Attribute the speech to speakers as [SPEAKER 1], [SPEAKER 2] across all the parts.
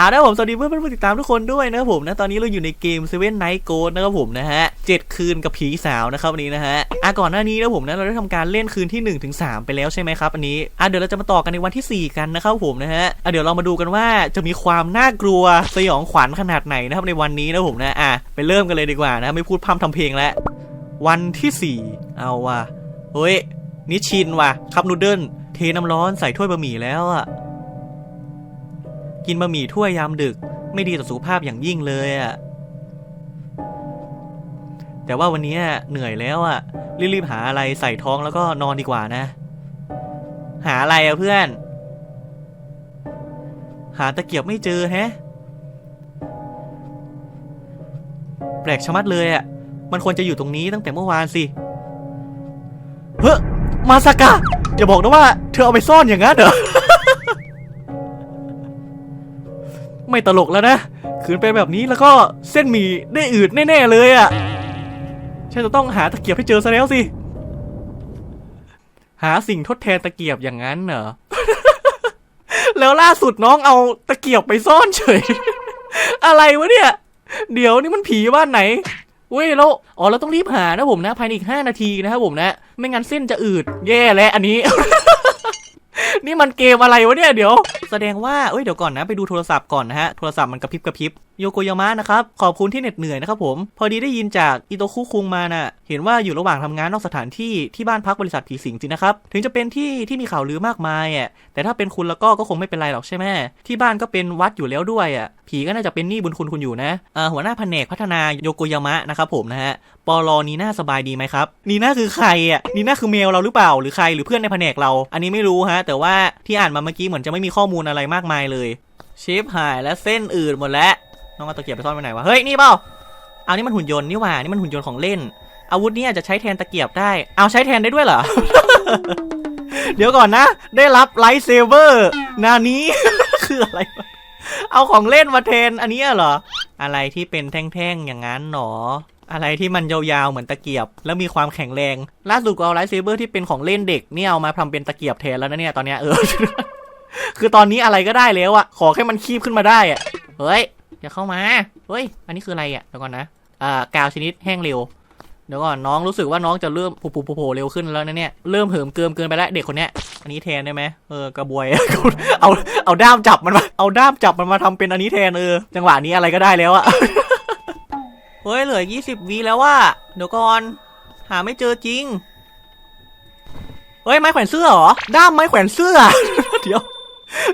[SPEAKER 1] อ่านะผมสวัสดีเพื่อนเพื่อนติดตามทุกคนด้วยนะครับผมนะตอนนี้เราอยู่ในเกม Seven Night Ghost นะครับผมนะฮะเจ็ดคืนกับผีสาวนะครับวันนี้นะฮะอะก่อนหน้านี้นะผมนะเราได้ทำการเล่นคืนที่1นถึงสไปแล้วใช่ไหมครับอันนี้อะเดี๋ยวเราจะมาต่อกันในวันที่ 4 กันนะครับผมนะฮะอะเดี๋ยวเรามาดูกันว่าจะมีความน่ากลัวสยองขวัญขนาดไหนนะครับในวันนี้นะผมนะอะไปเริ่มกันเลยดีกว่านะไม่พูดพร่ำทำเพลงแล้ววันที่สี่เอาว่ะเฮ้ยนิชินว่ะคับนูเดิลเทน้ำร้อนใส่ถ้วยบะหมี่แล้วอะ กินบะหมี่ถ้วยยามดึก ไม่ดีต่อสุขภาพอย่างยิ่งเลยอะ่ะแต่ว่าวันนี้เหนื่อยแล้วอะ่ะรีบๆหาอะไรใส่ท้องแล้วก็นอนดีกว่านะ หาอะไรอะเพื่อน หาตะเกียบไม่เจอแฮะ แปลกชะมัดเลยอะ่ะมันควรจะอยู่ตรงนี้ตั้งแต่เมื่อวานสิ เฮ้ยมาสกะอย่าบอกนะว่า เธอเอาไปซ่อนอย่างนั้นเหรอ ไม่ตลกแล้วนะคืนเป็นแบบนี้แล้วก็เส้นหมี่ได้อืดแน่ๆเลยอะ่ะฉันจะต้องหาตะเกียบให้เจอซะแล้วสิ หาสิ่งทดแทนตะเกียบอย่างนั้นเหรอ แล้วล่าสุดน้องเอาตะเกียบไปซ่อนเฉย อะไรวะเนี่ย เดี๋ยวนี่มันผีบ้านไหนเว้ยแล้วอ๋อเราต้องรีบหานะผมนะ ภายในอีก 5 นาทีนะครับผมนะ ไม่งั้นเส้นจะอืด แย่แล้วอันนี้ นี่มันเกมอะไรวะเนี่ยเดี๋ยว แสดงว่าเอ้ยเดี๋ยวก่อนนะไปดูโทรศัพท์ก่อนนะฮะโทรศัพท์มันกระพริบกระพริบ โยโกยามะนะครับ ขอบคุณที่เหน็ดเหนื่อยนะครับผม พอดีได้ยินจากอิโตคุคุงมาน่ะ เห็นว่าอยู่ระหว่างทำงานนอกสถานที่ที่บ้านพักบริษัทผีสิงจริงนะครับ ถึงจะเป็นที่ที่มีข่าวลือมากมายอะ แต่ถ้าเป็นคุณแล้วก็ก็คงไม่เป็นไรหรอกใช่ไหมที่บ้านก็เป็นวัดอยู่แล้วด้วยอะ ผีก็น่าจะเป็นหนี้บุญคุณคุณอยู่นะอ่าหัวหน้าแผนกพัฒนาโยโกยามะนะครับผมนะฮะปอลอนีน่าสบายดีไหมครับ นีน่าคือใครอะ นีน่าคือเมลเราหรือเปล่า หรือใครหรือเพื่อนในแผนกเรา อันนี้ไม่รู้ฮะ แต่ว่าที่อ่านมาเมื่อกี้เหมือนจะไม่มีข้อมูลอะไรมากมายเลยชิปหายและเส้นอื่นหมดแล้ว น้องเอาตะเกียบไปซ่อนไว้ไหนวะ เฮ้ย นี่เปล่า เอานี่มันหุ่นยนต์นี่หว่า นี่มันหุ่นยนต์ของเล่น อาวุธนี้อาจจะใช้แทนตะเกียบได้ เอาใช้แทนได้ด้วยเหรอ เดี๋ยวก่อนนะ ได้รับไลท์เซเวอร์นานี้คืออะไรเอาของเล่นมาแทนอันนี้เหรอ อะไรที่เป็นแท่งๆอย่างนั้นหนอ อะไรที่มันยาวๆเหมือนตะเกียบ แล้วมีความแข็งแรง ล่าสุดก็เอาไลท์เซเบอร์ที่เป็นของเล่นเด็กเนี่ยเอามาทำเป็นตะเกียบแทนแล้วนะเนี่ยตอนเนี้ยเออ คือตอนนี้อะไรก็ได้แล้วอะขอแค่มันคีบขึ้นมาได้อะเฮ้ย อย่าเข้ามา เฮ้ย อันนี้คืออะไรอะ เดี๋ยวก่อนนะ อ่า กาวชนิดแห้งเร็ว เดี๋ยวก่อนน้องรู้สึกว่าน้องจะเริ่มปูปูโผล่เร็วขึ้นแล้วนะเนี่ย เริ่มเหิมเกิมเกินไปแล้วเด็กคนเนี้ย อันนี้แทนได้ไหมเออกระบวย เอา เอาด้ามจับมันมา เอาด้ามจับมันมาทำเป็นอันนี้แทนเออ จังหวะนี้อะไรก็ได้แล้วอะเฮ้ย เหลือยี่สิบวีแล้วว่า เดี๋ยวก่อน หาไม่เจอจริง เฮ้ย ไม้แขวนเสื้อเหรอ ด้ามไม้แขวนเสื้อ เดี๋ยว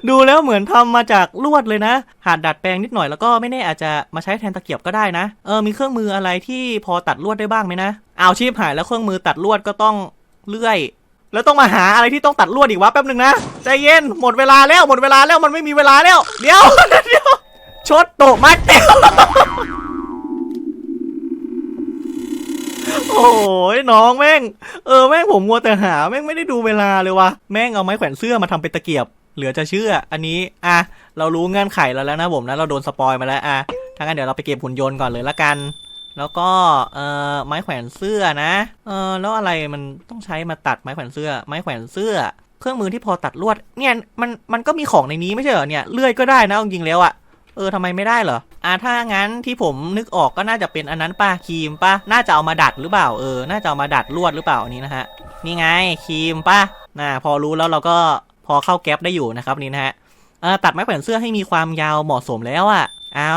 [SPEAKER 1] ดูแล้วเหมือนทำมาจากลวดเลยนะ หาดดัดแปลงนิดหน่อยแล้วก็ไม่แน่อาจจะมาใช้แทนตะเกียบก็ได้นะ เออมีเครื่องมืออะไรที่พอตัดลวดได้บ้างไหมนะเอาชีพหายแล้วเครื่องมือตัดลวดก็ต้องเลื่อย แล้วต้องมาหาอะไรที่ต้องตัดลวดอีกวะแป๊บหนึ่งนะใจเย็นหมดเวลาแล้วหมดเวลาแล้วมันไม่มีเวลาแล้วเดี๋ยวเดี๋ยวชดโตมาเตะโอ้ยน้องแม่ง เออแม่งผมมัวแต่หา แม่งไม่ได้ดูเวลาเลยวะแม่งเอาไม้แขวนเสื้อมาทำเป็นตะเกียบ เหลือจะเชื่อ อันนี้อะเรารู้เงื่อนไขแล้วแล้วนะผมนะเราโดนสปอยมาแล้วอะถ้างั้นเดี๋ยวเราไปเก็บหุ่นยนต์ก่อนเลยละกัน แล้วก็เอ่อไม้แขวนเสื้อนะเออแล้วอะไรมันต้องใช้มาตัดไม้แขวนเสื้อ ไม้แขวนเสื้อ เครื่องมือที่พอตัดลวดเนี่ยมันมันก็มีของในนี้ไม่ใช่เหรอเนี่ยเลื่อยก็ได้นะจริงแล้วอะเออทำไมไม่ได้เหรออ่าถ้างั้นที่ผมนึกออกก็น่าจะเป็นอันนั้นป้าครีมป้าน่าจะเอามาดัดหรือเปล่าเออน่าจะเอามาดัดลวดหรือเปล่าอันนี้นะฮะนี่ไงครีมป้าน่าพอรู้แล้วเราก็ พอเข้าแก๊ปได้อยู่นะครับนี่นะฮะตัดไม้แขวนเสื้อให้มีความยาวเหมาะสมแล้วอะเอา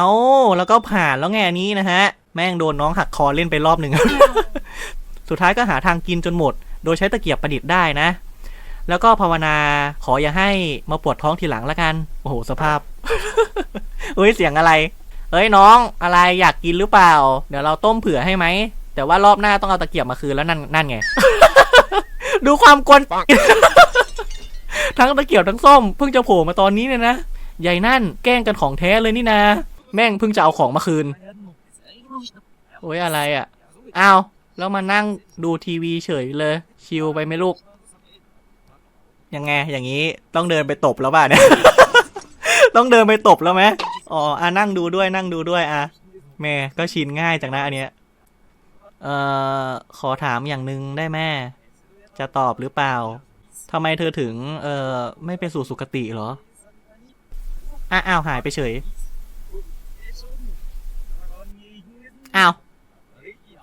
[SPEAKER 1] แล้วก็ผ่านแล้วไงอันนี้นะฮะ แม่งโดนน้องหักคอเล่นไปรอบหนึ่งสุดท้ายก็หาทางกินจนหมด โดยใช้ตะเกียบประดิษฐ์ได้นะ แล้วก็ภาวนาขออย่าให้มาปวดท้องทีหลังละกัน โอ้โหสภาพ เฮ้ยเสียงอะไรเฮ้ยน้องอะไรอยากกินหรือเปล่า เดี๋ยวเราต้มเผื่อให้ไหม แต่ว่ารอบหน้าต้องเอาตะเกียบมาคืนแล้วนั่นนั่นไง ดูความกวน ทั้งตะเกียบทั้งส้มเพิ่งจะโผล่มาตอนนี้เนี่ยนะใหญ่นั่นแกล้งกันของแท้เลยนี่นะ แม่งเพิ่งจะเอาของมาคืน โอ้ยอะไรอะอ้าวแล้วมานั่งดูทีวีเฉยเลย ชิลไปไหมลูก ยังไง อย่างนี้ต้องเดินไปตบแล้วป่ะเนี่ย ต้องเดินไปตบแล้วไหมอ๋ออะนั่งดูด้วยนั่งดูด้วยอะแม่ก็ชินง่ายจากนะอันเนี้ยเอ่อขอถามอย่างหนึ่งได้แม่ จะตอบหรือเปล่า ทำไมเธอถึง เอ่อ ไม่ไปสู่สุคติเหรอ อ้าวหายไปเฉย อ้าว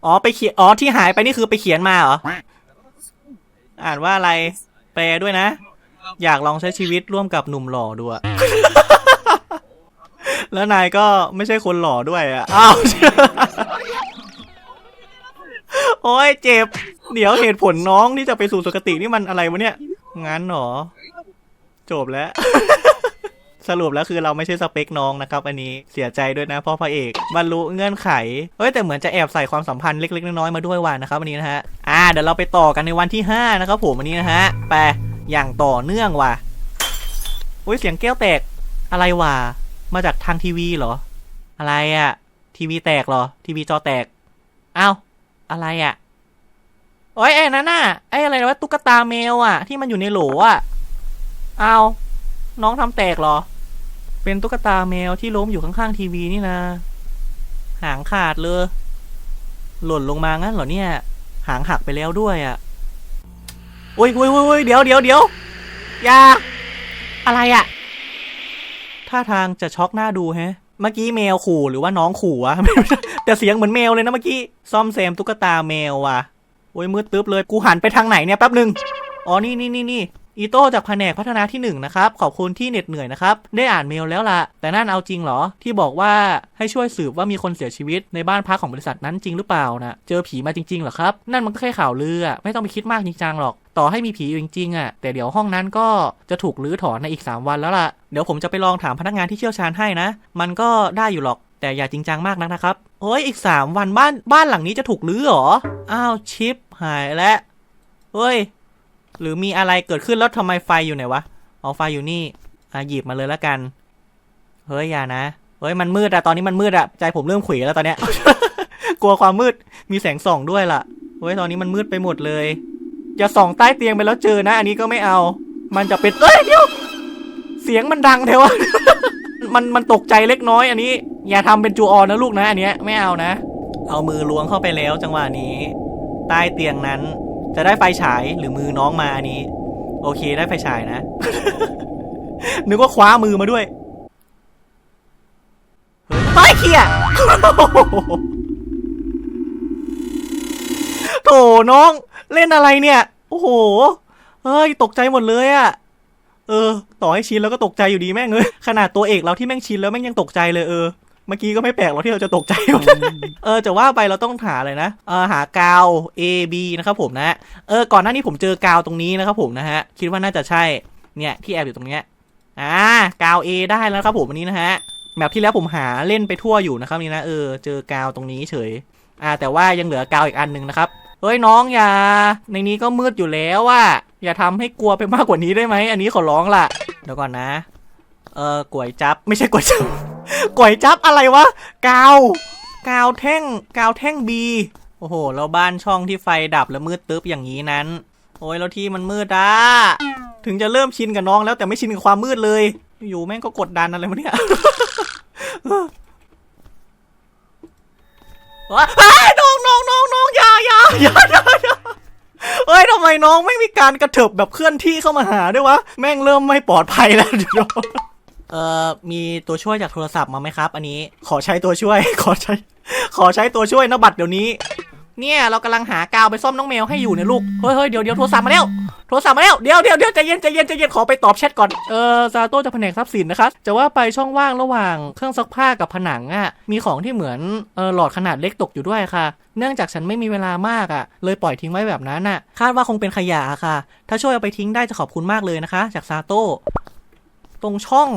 [SPEAKER 1] อ๋อ ไปเขียน อ๋อ ที่หายไปนี่คือไปเขียนมาเหรอ อ่านว่าอะไร แปลด้วยนะ อยากลองใช้ชีวิตร่วมกับหนุ่มหล่อด้วยแล้วนายก็ไม่ใช่คนหล่อด้วยอะ อ้าว โอ้ยเจ็บ เดี๋ยวเหตุผลน้องที่จะไปสู่สุคตินี่มันอะไรวะเนี่ย งั้นเหรอ จบแล้ว สรุปแล้วคือเราไม่ใช่สเปคน้องนะครับ อันนี้เสียใจด้วยนะเพ่อพระเอกบรรลุเงื่อนไขเฮ้ยแต่เหมือนจะแอบใส่ความสัมพันธ์เล็กๆน้อยๆมาด้วยว่ะนะครับวันนี้นะฮะอ่าเดี๋ยวเราไปต่อกันในวันที่ 5 นะครับผมวันนี้นะฮะไปอย่างต่อเนื่องว่ะอุ้ยเสียงแก้วแตกอะไรวะมาจากทางทีวีเหรอ อะไรอะทีวีแตกเหรอ ทีวีจอแตกอ้าวอะไรอะ โอ้ยไอ้นั่นน่ะไอ้อะไรนะว่าตุ๊กตาแมวอะที่มันอยู่ในโหลอะเอาน้องทำแตกเหรอ เป็นตุ๊กตาแมวที่ล้มอยู่ข้างๆทีวีนี่นะ หางขาดเลย หล่นลงมางั้นเหรอเนี่ย หางหักไปแล้วด้วยอะ่ะโอ้ยโอ้ยโอ้ยเดี๋ยวเดี๋ยวเดี๋ยวอย่าอะไรอะ่ะท่าทางจะช็อกหน้าดูแฮะ เมื่อกี้แมวขู่หรือว่าน้องขู่วะแต่เสียงเหมือนแมวเลยนะเมื่อกี้ ซ่อมแซมตุ๊กตาแมวว่ะ โอ้ยมืดตึ๊บเลยกูหันไปทางไหนเนี่ยแป๊บหนึ่งอ๋อนี่นี่นี่นี่อีโต้จากแผนกพัฒนาที่1นะครับขอบคุณที่เหน็ดเหนื่อยนะครับได้อ่านเมลแล้วล่ะแต่นั่นเอาจริงเหรอ ที่บอกว่าให้ช่วยสืบว่ามีคนเสียชีวิตในบ้านพักของบริษัทนั้นจริงหรือเปล่านะเจอผีมาจริงๆเหรอครับ นั่นมันก็แค่ข่าวลือไม่ต้องไปคิดมากจริงจังหรอก ต่อให้มีผีอยู่จริงๆอะแต่เดี๋ยวห้องนั้นก็จะถูกรื้อถอนในอีก 3 วันแล้วล่ะเดี๋ยวผมจะไปลองถามพนักงานที่เชี่ยวชาญให้นะ มันก็ได้อยู่หรอก แต่อย่าจริงจังมากนักนะครับโอ้ยอีก 3 วันบ้านบ้านหลังนี้จะถูกรื้อหรออ้าวชิป หายแล้วเฮ้ย หรือมีอะไรเกิดขึ้นแล้วทำไมไฟอยู่ไหนวะเอ๋อไฟอยู่นี่อะหยิบมาเลยแล้วกัน เฮ้ยอย่านะ เฮ้ยมันมืดอะตอนนี้มันมืดอะใจผมเริ่มขวีแล้วตอนเนี้ย กลัวความมืด มีแสงส่องด้วยล่ะ เฮ้ยตอนนี้มันมืดไปหมดเลยอย่าส่องใต้เตียงไปแล้วเจอนะ อันนี้ก็ไม่เอา มันจะเป็นเอ้ยเดี๋ยว เสียงมันดังเทวะ มันมันตกใจเล็กน้อย อันนี้ อย่าทำเป็นจูออนนะลูกนะ อันเนี้ยไม่เอานะ เอามือล้วงเข้าไปแล้วจังหวะนี้ ใต้เตียงนั้น จะได้ไฟฉายหรือมือน้องมาอันนี้ โอเคได้ไฟฉายนะ นึกว่าคว้ามือมาด้วยไปเขี่ยโถน้องเล่นอะไรเนี่ย โอ้โหเฮ้ยตกใจหมดเลยอะเออ ต่อให้ชินแล้วก็ตกใจอยู่ดีแม่งเลยขนาดตัวเอกเราที่แม่งชินแล้วแม่งยังตกใจเลยเออ เมื่อกี้ก็ไม่แปลกหรอกที่เราจะตกใจ เออจะว่าไปเราต้องหาเลยนะ เออหากาว A B นะครับผมนะเออก่อนหน้านี้ผมเจอกาวตรงนี้นะครับผมนะฮะคิดว่าน่าจะใช่เนี่ยที่แอบอยู่ตรงเนี้ยอ่ากาว A ได้แล้วครับผมวันนี้นะฮะแมปที่แล้วผมหาเล่นไปทั่วอยู่นะครับนี่นะเออเจอกาวตรงนี้เฉยอ่าแต่ว่ายังเหลือกาวอีกอันหนึ่งนะครับเฮ้ยน้องอย่า ในนี้ก็มืดอยู่แล้วว่าอย่าทำให้กลัวไปมากกว่านี้ได้ไหมอันนี้ขอร้องล่ะเดี๋ยวก่อนนะ เออกวยจับไม่ใช่กวยจับ ก๋วยจับอะไรวะ กาว กาวแท่ง กาวแท่งบี โอ้โห แล้วบ้านช่องที่ไฟดับแล้วมืดตึ๊บอย่างนี้นั้น โอ้ยแล้วที่มันมืดอะ ถึงจะเริ่มชินกับน้องแล้วแต่ไม่ชินกับความมืดเลย อยู่แม่งก็กดดันอะไรมาเนี่ยว้าเฮ้ยน้องน้องน้องน้องอย่าอย่าอย่าอย่าอย่าเฮ้ยทำไมน้องไม่มีการกระเถิบแบบเคลื่อนที่เข้ามาหาด้วยวะ แม่งเริ่มไม่ปลอดภัยแล้วเดี๋ยว เอ่อมีตัวช่วยจากโทรศัพท์มาไหมครับ อันนี้ขอใช้ตัวช่วย ขอใช้ ขอใช้ตัวช่วยนะบัตรเดี๋ยวนี้ เนี่ยเรากำลังหากาวไปซ่อมน้องแมวให้อยู่เนี่ยลูกเฮ้ยเฮ้ยเดี๋ยวเดี๋ยวโทรศัพท์มาแล้วโทรศัพท์มาแล้วเดี๋ยวเดี๋ยวเดี๋ยวใจเย็นใจเย็นใจเย็นขอไปตอบแชทก่อนเออซาโต้จะแผนกทรัพย์สินนะครับจะว่าไปช่องว่างระหว่างเครื่องซักผ้ากับผนังอะมีของที่เหมือนเออหลอดขนาดเล็กตกอยู่ด้วยค่ะ เนื่องจากฉันไม่มีเวลามากอะ เลยปล่อยทิ้งไว้แบบนั้นอะ คาดว่าคงเป็นขยะค่ะ ถ้าช่วยเอาไปทิ้งได้จะขอบคุณมากเลยนะคะ จากซาโต้ตรงช่อง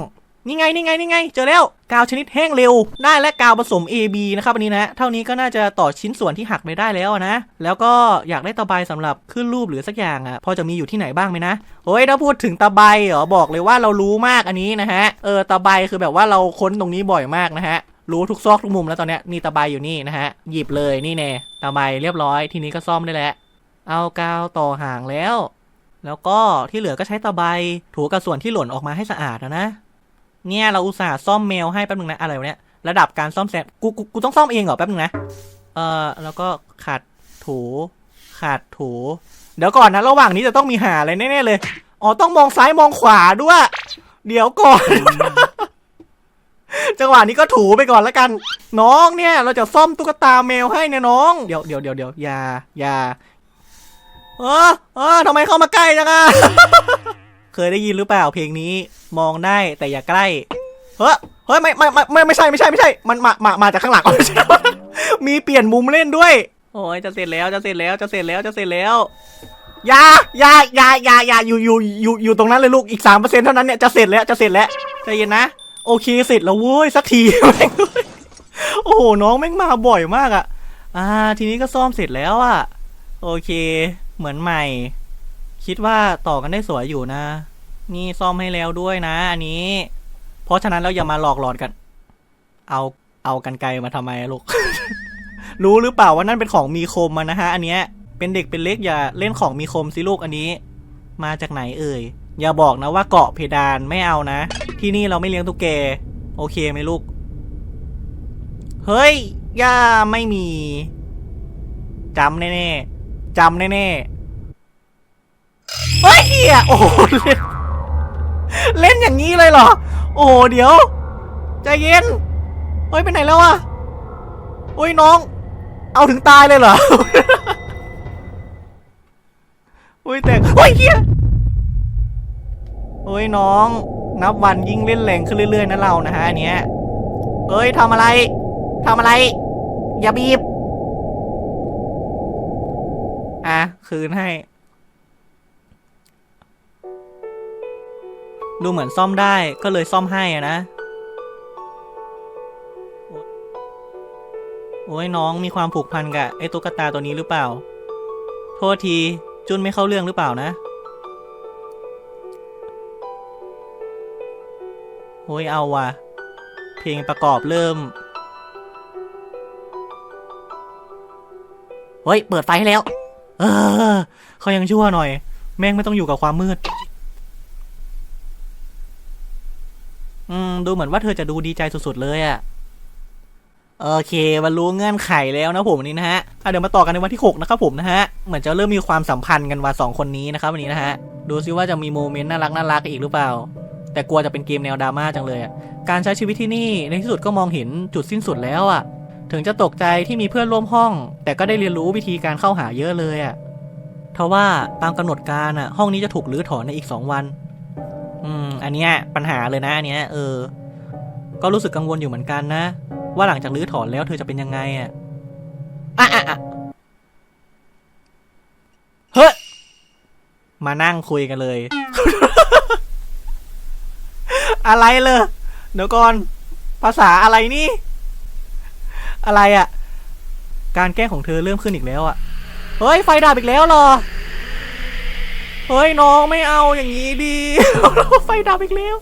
[SPEAKER 1] นี่ไงนี่ไงนี่ไง เจอแล้วกาวชนิดแห้งเร็ว ได้และกาวผสม AB นะครับอันนี้นะ เท่านี้ก็น่าจะต่อชิ้นส่วนที่หักไปได้แล้วนะ แล้วก็อยากได้ตะไบสำหรับขึ้นรูปหรือสักอย่างอะ พอจะมีอยู่ที่ไหนบ้างไหมนะโอ้ยถ้าพูดถึงตะไบเหรอบอกเลยว่าเรารู้มากอันนี้นะฮะ เออตะไบคือแบบว่าเราค้นตรงนี้บ่อยมากนะฮะ รู้ทุกซอกทุกมุมแล้วตอนนี้นี่ตะไบอยู่นี่นะฮะ หยิบเลยนี่แน่ตะไบเรียบร้อย ทีนี้ก็ซ่อมได้แล้ว เอากาวต่อห่างแล้ว แล้วก็ที่เหลือก็ใช้ตะไบถูกับส่วนที่หล่นออกมาให้สะอาดนะนะ เนี่ยเราอุตส่าห์ซ่อมเมลให้แป๊บนึงนะอะไรวะเนี่ยระดับการซ่อมแซมกูกูกูต้องซ่อมเองเหรอแป๊บนึงนะเออแล้วก็ขัดถูขัดถู เดี๋ยวก่อนนะระหว่างนี้จะต้องมีหาอะไรแน่ๆเลยอ๋อต้องมองซ้ายมองขวาด้วย เดี๋ยวก่อน จังหวะนี้ก็ถูไปก่อนแล้วกัน น้องเนี่ย เราจะซ่อมตุ๊กตาแมวให้เนี่ยน้อง เดี๋ยวเดี๋ยวเดี๋ยวเดี๋ยวอย่าอย่าเออเออทำไมเข้ามาใกล้จังอะ ยได้ยินหรือเปล่าเพลงนี้มองได้แต่อย่าใกล้ เฮ้ยเฮ้ยไม่ไม่ไม่ไม่ไม่ใช่ไม่ใช่ไม่ใช่ มันมามามาจากข้างหลังม่ใช่มีเปลี่ยนมุมเล่นด้วย โอ้ยจะเสร็จแล้วจะเสร็จแล้วจะเสร็จแล้วจะเสร็จแล้วอย่าอย่าอย่าอย่าอย่าอยู่อยู่อยู่อยู่ตรงนั้นเลยลูกอีกสามเปอร์เซ็นเท่านั้นเนี่ยจะเสร็จแล้วจะเสร็จแล้วใจเย็นนะ โอเคเสร็จแล้วเว้ยสักทีแม่งเอ้ยโอ้โหน้องแม่งมาบ่อยมากอะอ่า ทีนี้ก็ซ่อมเสร็จแล้วอะโอเค เหมือนใหม่ คิดว่าต่อกันได้สวยอยู่นะ นี่ซ่อมให้แล้วด้วยนะ อันนี้ เพราะฉะนั้นเราอย่ามาหลอกหลอนกัน เอาเอากันไกลมาทำไมลูก รู้หรือเปล่าว่านั่นเป็นของมีคมมานะฮะ อันเนี้ยเป็นเด็กเป็นเล็กอย่าเล่นของมีคมสิลูกอันนี้ มาจากไหนเอ่ย อย่าบอกนะว่าเกาะเพดานไม่เอานะ ที่นี่เราไม่เลี้ยงตุ๊กแก โอเคไหมลูก เฮ้ย ย่าไม่มีจำแน่ๆจำแน่ๆเฮ้ยเหี้ยโอ้โห เล่นอย่างนี้เลยเหรอ โอ้โหเดี๋ยว ใจเย็น เฮ้ยไปไหนแล้วอะโอ้ยน้อง เอาถึงตายเลยเหรอโอ้ยแต่โอ้ยเฮียโอ้ยน้อง นับวันยิ่งเล่นแรงขึ้นเรื่อยๆนะเรานะฮะอันเนี้ยเอ้ยทำอะไรทำอะไร อย่าบีบ อะ คืนให้ ดูเหมือนซ่อมได้ก็เลยซ่อมให้อะนะ โอ้ยน้องมีความผูกพันกับไอ้ตุ๊กตาตัวนี้หรือเปล่า โทษทีจุนไม่เข้าเรื่องหรือเปล่านะ โอ้ยเอาว่ะ เพลงประกอบเริ่ม เฮ้ย เปิดไฟให้แล้ว เออเขายังชั่วหน่อย แม่งไม่ต้องอยู่กับความมืด อืม ดูเหมือนว่าเธอจะดูดีใจสุดๆเลยอะโอเคบรรลุเงื่อนไขแล้วนะผมวันนี้นะฮะเดี๋ยวมาต่อกันในวันที่ 6 นะครับผมนะฮะ เหมือนจะเริ่มมีความสัมพันธ์กันว่าสองคนนี้นะครับวันนี้นะฮะ ดูซิว่าจะมีโมเมนต์น่ารักน่ารักอีกหรือเปล่า แต่กลัวจะเป็นเกมแนวดราม่าจังเลย การใช้ชีวิตที่นี่ในที่สุดก็มองเห็นจุดสิ้นสุดแล้วอะถึงจะตกใจที่มีเพื่อนร่วมห้อง แต่ก็ได้เรียนรู้วิธีการเข้าหาเยอะเลยอะทว่าตามกำหนดการอะห้องนี้จะถูกรื้อถอนในอีก 2 วัน อันเนี้ยปัญหาเลยนะอันเนี้ยเออ ก็รู้สึกกังวลอยู่เหมือนกันนะ ว่าหลังจากรื้อถอนแล้วเธอจะเป็นยังไงอะอะอะเฮ้ยมานั่งคุยกันเลย อะไรเลยเดี๋ยวก่อน ภาษาอะไรนี่ อะไรอะ การแกล้งของเธอเริ่มขึ้นอีกแล้วอะ เฮ้ย ไฟดับอีกแล้วเหรอ เฮ้ยน้องไม่เอาอย่างนี้ดี ไฟดับอีกแล้ว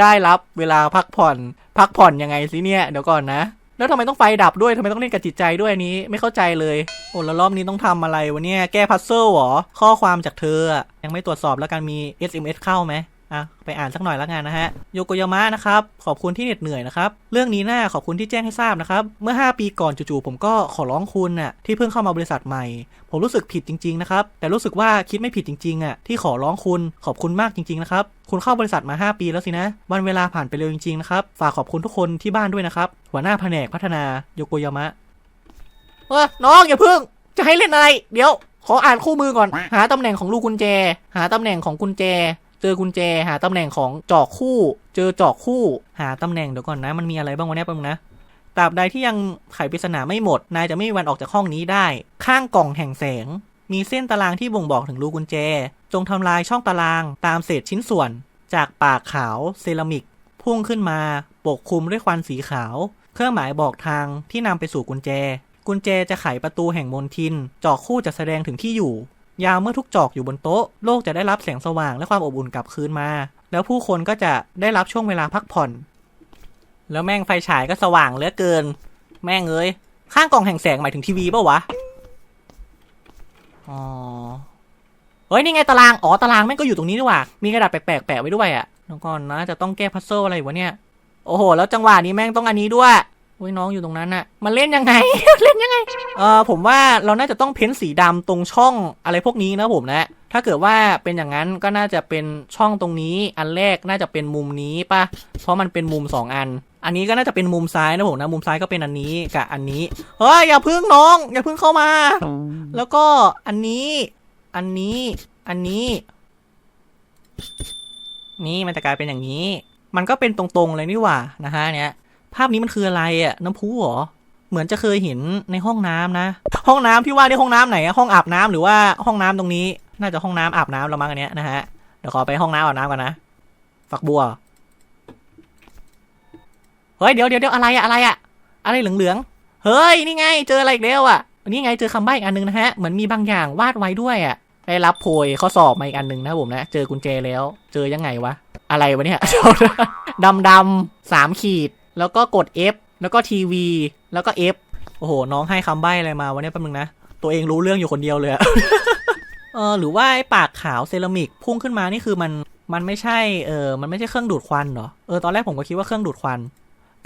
[SPEAKER 1] ได้รับเวลาพักผ่อน พักผ่อนยังไงสิเนี่ย เดี๋ยวก่อนนะ แล้วทำไมต้องไฟดับด้วยทำไมต้องเล่นกับจิตใจด้วยนี้ ไม่เข้าใจเลย โอ้แล้วรอบนี้ต้องทำอะไรวะเนี่ย แก้พัซเซิลเหรอ ข้อความจากเธอ ยังไม่ตรวจสอบแล้วกันมี SMS เข้าไหม อะไปอ่านสักหน่อยล้วกันนะฮะโยโกยามะนะครับขอบคุณที่เหน็ดเหนื่อยนะครับเรื่องนี้น่าขอบคุณที่แจ้งให้ทราบนะครับเมื่อ 5 ปีก่อนจู่ๆผมก็ขอร้องคุณน่ะที่เพิ่งเข้ามาบริษัทใหม่ ผมรู้สึกผิดจริงๆนะครับแต่รู้สึกว่าคิดไม่ผิดจริงๆอะที่ขอร้องคุณขอบคุณมากจริงๆนะครับคุณเข้าบริษัทมา 5 ปีแล้วสินะ วันเวลาผ่านไปเร็วจริงๆนะครับ ฝากขอบคุณทุกคนที่บ้านด้วยนะครับ หัวหน้าแผนกพัฒนาโยโกยามะเออน้องอย่าเพิ่ง จะให้เล่นอะไร เดี๋ยว ขออ่านคู่มือก่อน หาตำแหน่งของลูกกุญแจ หาตำแหน่งของกุญแจ เจอกุญแจหาตำแหน่งของจอกคู่ เจอจอกคู่หาตำแหน่งเดี๋ยวก่อนนะ มันมีอะไรบ้างวะเนี่ยแป๊บนึงนะตราบใดที่ยังไขปริศนาไม่หมด นายจะไม่มีวันออกจากห้องนี้ได้ ข้างกล่องแห่งแสง มีเส้นตารางที่บ่งบอกถึงรูกุญแจ จงทำลายช่องตารางตามเศษชิ้นส่วน จากปากขาวเซรามิก พุ่งขึ้นมาปกคลุมด้วยควันสีขาว เครื่องหมายบอกทางที่นำไปสู่กุญแจ กุญแจจะไขประตูแห่งมนทินจอกคู่จะแสดงถึงที่อยู่ ยามเมื่อทุกจอกอยู่บนโต๊ะ โลกจะได้รับแสงสว่างและความอบอุ่นกลับคืนมา แล้วผู้คนก็จะได้รับช่วงเวลาพักผ่อน แล้วแม่งไฟฉายก็สว่างเหลือเกิน แม่งเอ้ย ข้างกล่องแห่งแสงหมายถึงทีวีเปล่าวะ อ๋อ เฮ้ย นี่ไงตาราง อ๋อ ตารางแม่งก็อยู่ตรงนี้นี่หว่ามีกระดาษแปลกๆแปะไว้ด้วยอะ่ะแล้วก่อนนะ จะต้องแก้พัซเซิลอะไรวะเนี่ย โอ้โห แล้วจังหวะนี้แม่งต้องอันนี้ด้วย อุ้ยน้องอยู่ตรงนั้นน่ะมันเล่นยังไง เล่นยังไง เออผมว่าเราน่าจะต้องเพ้นสีดำตรงช่องอะไรพวกนี้นะผมนะ ถ้าเกิดว่าเป็นอย่างนั้นก็น่าจะเป็นช่องตรงนี้ อันแรกน่าจะเป็นมุมนี้ปะเพราะมันเป็นมุมสองอัน อันนี้ก็น่าจะเป็นมุมซ้ายนะผมนะ มุมซ้ายก็เป็นอันนี้กับอันนี้ เฮ้ยอย่าพึ่งน้อง อย่าพึ่งเข้ามา แล้วก็อันนี้ อันนี้ อันนี้ นี่มันจะกลายเป็นอย่างนี้ มันก็เป็นตรงๆเลยนี่หว่านะฮะเนี่ย ภาพนี้มันคืออะไรอะน้ำพุเหรอ เหมือนจะเคยเห็นในห้องน้ำนะ ห้องน้ำที่ว่าที่ห้องน้ำไหนอะห้องอาบน้ำหรือว่าห้องน้ำตรงนี้ น่าจะห้องน้ำอาบน้ำล้วมั้งอันเนี้ยนะฮะ เดี๋ยวขอไปห้องน้ำอาบน้ำก่อนนะ ฝักบัว เฮ้ยเดี๋ยวเดี๋ยวเดี๋ยวอะไรอะอะไรอะอะไรเหลืองๆ เฮ้ยนี่ไง เจออะไรอีกแล้วอะนี่ไงเจอคำใบ้อีกอันหนึงนะฮะ เหมือนมีบางอย่างวาดไว้ด้วยอะได้รับโพยข้อสอบมาอีกอันหนึงนะผมนะ เจอกุญแจแล้ว เจอยังไงวะ อะไรวะเนี่ยดำดำสามขีด แล้วก็กด F แล้วก็ทีวีแล้วก็ F โอ้โห น้องให้คำใบ้อะไรมาวะเนี่ยแป๊บนึงนะ ตัวเองรู้เรื่องอยู่คนเดียวเลยอะเออหรือว่าไอ้ปากขาวเซรามิกพุ่งขึ้นมานี่คือมันมันไม่ใช่เออมันไม่ใช่เครื่องดูดควันเหรอเออตอนแรกผมก็คิดว่าเครื่องดูดควัน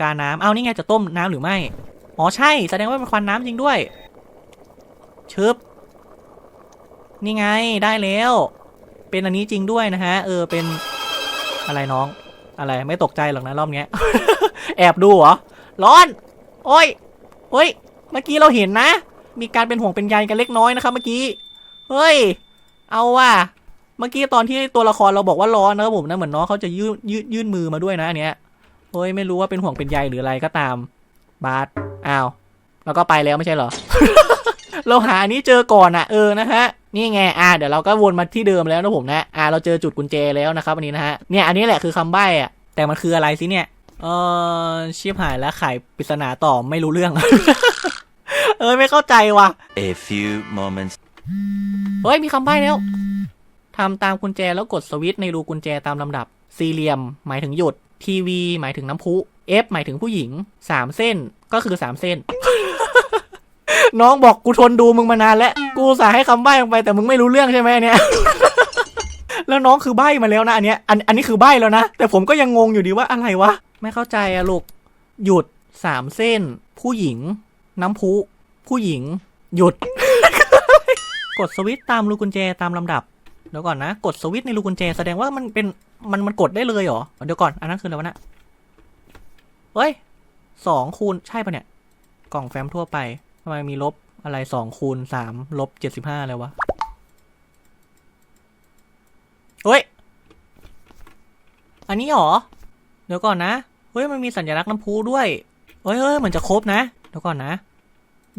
[SPEAKER 1] กาน้ำเอานี่ไงจะต้มน้ำหรือไม่อ๋อใช่แสดงว่าเป็นควันน้ำจริงด้วยชึบนี่ไงได้แล้ว เป็นอันนี้จริงด้วยนะฮะ เออเป็นอะไรน้อง อะไรไม่ตกใจหรอกนะรอบเนี้ย แอบดูเหรอ ร้อน โอ้ยเฮ้ย เมื่อกี้เราเห็นนะ มีการเป็นห่วงเป็นใยกันเล็กน้อยนะครับเมื่อกี้ เฮ้ย เอาว่ะ เมื่อกี้ตอนที่ตัวละครเราบอกว่าร้อนนะครับผมนะเหมือนน้องเขาจะยื่นยื่นยื่นมือมาด้วยนะอันเนี้ยเฮ้ยไม่รู้ว่าเป็นห่วงเป็นใยหรืออะไรก็ตาม บาสอ้าว แล้วก็ไปแล้วไม่ใช่เหรอ เราหาอันนี้เจอก่อนอะเออนะฮะนี่ไง อ่า เดี๋ยวเราก็วนมาที่เดิมแล้วนะผมนะ อ่า เราเจอจุดกุญแจแล้วนะครับอันนี้นะฮะ เนี่ย อันนี้แหละคือคำใบ้อะแต่มันคืออะไรสิเนี่ย เออชิบหายแล้วไขปริศนาต่อไม่รู้เรื่อง เออไม่เข้าใจว่ะ
[SPEAKER 2] A few moments
[SPEAKER 1] เฮ้ยมีคำใบ้แล้วทำตามกุญแจแล้วกดสวิตช์ในรูกุญแจตามลำดับ สี่เหลี่ยม หมายถึงหยุด ทีวี หมายถึงน้ำพุ F หมายถึงผู้หญิงสามเส้นก็คือสามเส้น น้องบอกกูทนดูมึงมานานแล้ว กูอุตสาห์ให้คำใบ้ลงไปแต่มึงไม่รู้เรื่องใช่ไหมเนี่ย แล้วน้องคือใบ้มาแล้วนะอันเนี้ยอันอันนี้คือใบ้แล้วนะ แต่ผมก็ยังงงอยู่ดีว่าอะไรวะ ไม่เข้าใจอะลูก หยุดสามเส้น ผู้หญิง น้ำพุ ผู้หญิง หยุด กดสวิตช์ตามรูกุญแจตามลำดับ เดี๋ยวก่อนนะ กดสวิตช์ในรูกุญแจแสดงว่ามันเป็นมันมันกดได้เลยเหรอ เดี๋ยวก่อน อันนั้นคืออะไรวะนะเฮ้ยสองคูณใช่ปะเนี่ย กล่องแฟ้มทั่วไปทำไมมีลบอะไรสองคูณสามลบเจ็ดสิบห้าเลยวะเฮ้ย อันนี้หรอ เดี๋ยวก่อนนะ เฮ้ยมันมีสัญลักษณ์น้ำพุด้วยเฮ้ยเฮ้ยเหมือนจะครบนะเดี๋ยวก่อนนะ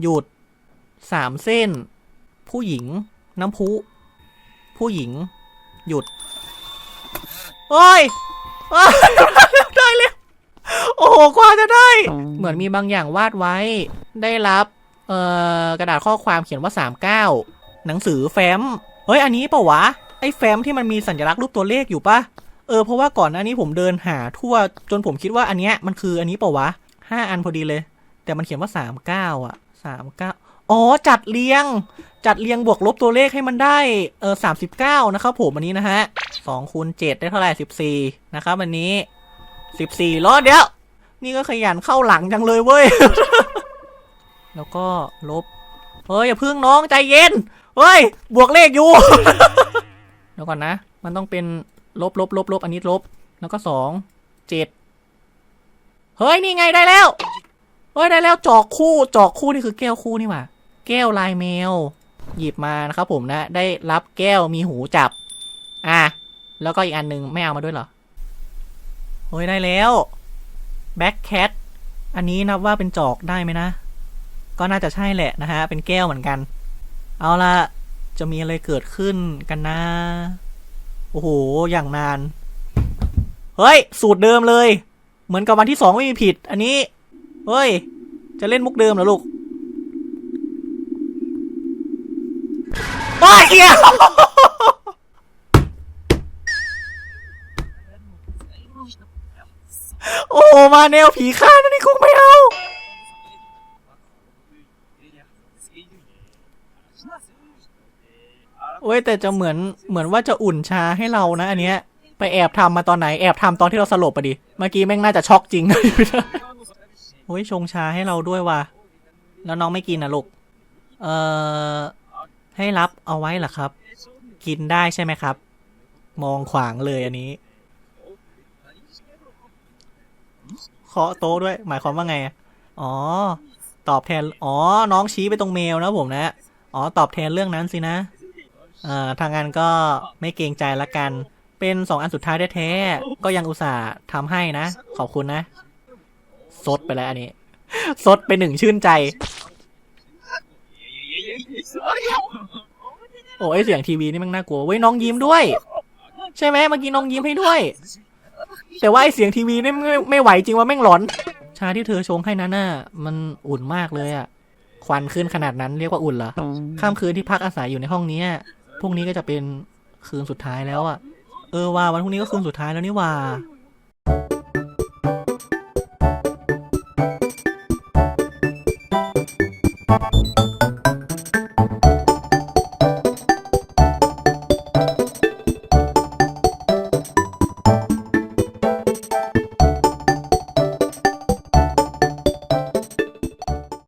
[SPEAKER 1] หยุดสามเส้น ผู้หญิง น้ำพุ ผู้หญิง หยุดเฮ้ยเฮ้ยได้เลยโอ้โหกว่าจะได้ เหมือนมีบางอย่างวาดไว้ ได้รับเอ่อกระดาษข้อความเขียนว่า 39 หนังสือแฟ้ม เฮ้ย อันนี้ปะวะ ไอ้แฟ้มที่มันมีสัญลักษณ์รูปตัวเลขอยู่ปะ เออเพราะว่าก่อนหน้านี้ผมเดินหาทั่วจนผมคิดว่าอันเนี้ยมันคืออันนี้เปะวะห้าอันพอดีเลย แต่มันเขียนว่า39อะ39อ๋อจัดเรียง จัดเรียงบวกลบตัวเลขให้มันได้เออสามสิบเก้านะครับผมอันนี้นะฮะสองคูณเจ็ดได้เท่าไหร่สิบสี่นะครับอันนี้สิบสี่ล้อเดียว นี่ก็ขยันเข้าหลังจังเลยเว้ย แล้วก็ลบเฮ้ยอย่าพึ่งน้องใจเย็นเฮ้ยบวกเลขอยู่เดี๋ยวก่อนนะ มันต้องเป็น ลบลบลบลบอันนี้ลบ แล้วก็สองเจ็ดเฮ้ย นี่ไงได้แล้วเฮ้ยได้แล้วจอกคู่จอกคู่นี่คือแก้วคู่นี่หว่า แก้วลายแมว หยิบมานะครับผมนะ ได้รับแก้วมีหูจับ อะ แล้วก็อีกอันหนึ่งไม่เอามาด้วยเหรอ เฮ้ย ได้แล้วแบ็คแคทอันนี้นับว่าเป็นจอกได้ไหมนะ ก็น่าจะใช่แหละนะฮะ เป็นแก้วเหมือนกัน เอาละจะมีอะไรเกิดขึ้นกันนะ โอ้โห อย่างนาน เฮ้ย สูตรเดิมเลย เหมือนกับวันที่สองไม่มีผิด อันนี้ เฮ้ย จะเล่นมุกเดิมเหรอลูกโอ้ยเฮียโอ้มาแนวผีข้านนี่กูไม่เอา โอ้ยแต่จะเหมือนเหมือนว่าจะอุ่นชาให้เรานะ อันเนี้ยไปแอบทำมาตอนไหนแอบทำตอนที่เราสลบปะดิ เมื่อกี้แม่งน่าจะช็อกจริงโอ้ยชงชาให้เราด้วยว่ะ แล้วน้องไม่กินนะลูก เอ่อ ให้รับเอาไว้เหรอครับ กินได้ใช่ไหมครับ มองขวางเลยอันนี้เคาะโต๊ะด้วย หมายความว่าไง อ๋อ ตอบแทน อ๋อ น้องชี้ไปตรงเมลนะผมนะ อ๋อ ตอบแทนเรื่องนั้นสินะ เอ่อทางงานก็ไม่เกรงใจละกัน เป็นสองอันสุดท้ายแท้ๆก็ยังอุตส่าห์ทำให้นะ ขอบคุณนะ ซดไปแล้วอันนี้ ซดไปหนึ่งชื่นใจ โอ้ยเสียงทีวีนี่มันน่ากลัวเว้ยน้องยิ้มด้วย ใช่ไหมเมื่อกี้น้องยิ้มให้ด้วย แต่ว่าไอเสียงทีวีนี่ไม่ไม่ไหวจริงว่าแม่งหลอน ชาที่เธอชงให้นั้นน่ะมันอุ่นมากเลยอะควันขึ้นขนาดนั้นเรียกว่าอุ่นเหรอค่ำคืนที่พักอาศัยอยู่ในห้องนี้ พรุ่งนี้ก็จะเป็นคืนสุดท้ายแล้วอะเออว่าวันพรุ่งนี้ก็คืนสุดท้ายแล้วนี่ว่า